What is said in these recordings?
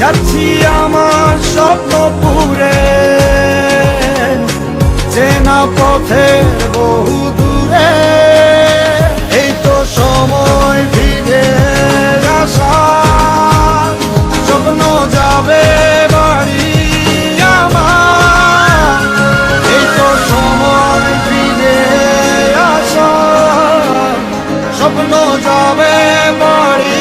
যাচ্ছি আমার স্বপ্ন পুরে। চেনা পথের বহু দূরে। এই তো সময় ফিরে আসা। স্বপ্ন যাবে বাড়ি আমার। এই তো সময় ফিরে আসা। স্বপ্ন যাবে বাড়ি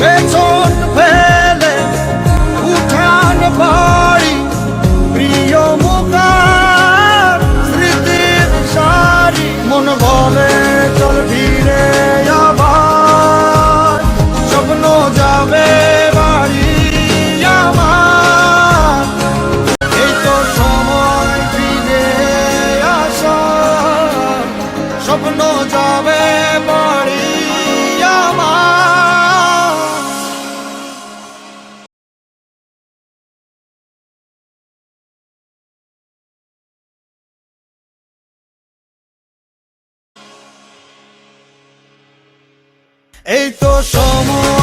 পেছন ফেলে উঠান বাড়ি, প্রিয় মুখার স্মৃতির সারি। মন বলে, চল ফিরে আবার, স্বপ্ন যাবে বাড়ি সময় ফিরে আসা স্বপ্ন এই তো সময়